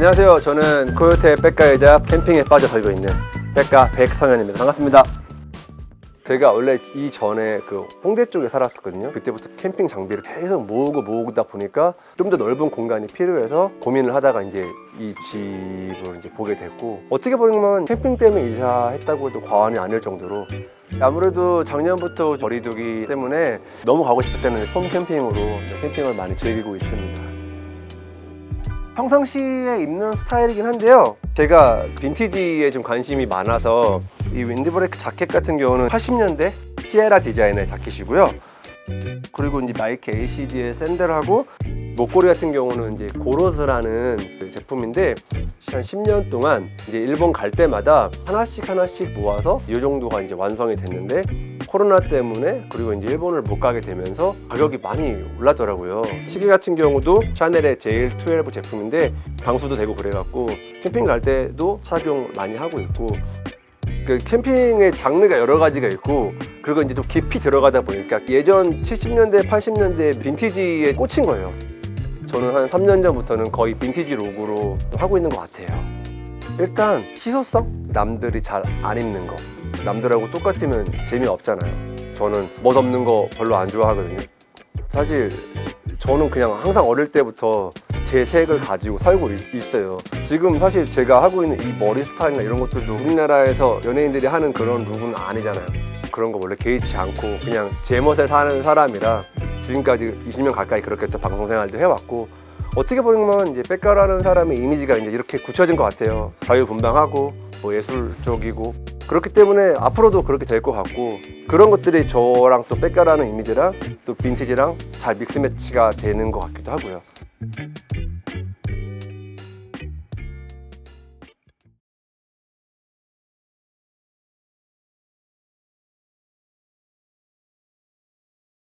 안녕하세요. 저는 코요태 백가이자 캠핑에 빠져 살고 있는 백가 백성현입니다. 반갑습니다. 제가 원래 이전에 그 홍대 쪽에 살았었거든요. 그때부터 캠핑 장비를 계속 모으고 모으다 보니까 좀 더 넓은 공간이 필요해서 고민을 하다가 이제 이 집을 이제 보게 됐고 어떻게 보면 캠핑 때문에 이사했다고 해도 과언이 아닐 정도로 아무래도 작년부터 거리두기 때문에 너무 가고 싶을 때는 홈 캠핑으로 캠핑을 많이 즐기고 있습니다. 평상시에 입는 스타일이긴 한데요. 제가 빈티지에 좀 관심이 많아서 이 윈드브레이크 자켓 같은 경우는 80년대 티에라 디자인의 자켓이고요. 그리고 이제 마이크 ACD의 샌들하고 목걸이 같은 경우는 이제 고로스라는 그 제품인데 한 10년 동안 이제 일본 갈 때마다 하나씩 하나씩 모아서 이 정도가 이제 완성이 됐는데 코로나 때문에 그리고 이제 일본을 못 가게 되면서 가격이 많이 올랐더라고요. 시계 같은 경우도 샤넬의 JL12 제품인데 방수도 되고 그래갖고 캠핑 갈 때도 착용 많이 하고 있고 그 캠핑의 장르가 여러 가지가 있고 그리고 이제 좀 깊이 들어가다 보니까 예전 70년대, 80년대 빈티지에 꽂힌 거예요. 저는 한 3년 전부터는 거의 빈티지 룩으로 하고 있는 것 같아요. 일단 희소성? 남들이 잘 안 입는 거. 남들하고 똑같으면 재미없잖아요. 저는 멋없는 거 별로 안 좋아하거든요. 사실 저는 그냥 항상 어릴 때부터 제 색을 가지고 살고 있- 있어요. 지금 사실 제가 하고 있는 이 머리 스타일이나 이런 것들도 우리나라에서 연예인들이 하는 그런 룩은 아니잖아요. 그런 거 원래 개의치 않고 그냥 제 멋에 사는 사람이라 지금까지 20년 가까이 그렇게 또 방송 생활도 해왔고 어떻게 보면 이제 백가라는 사람의 이미지가 이제 이렇게 굳혀진 것 같아요. 자유분방하고 뭐 예술적이고 그렇기 때문에 앞으로도 그렇게 될 것 같고 그런 것들이 저랑 또 백가라는 이미지랑 또 빈티지랑 잘 믹스매치가 되는 것 같기도 하고요.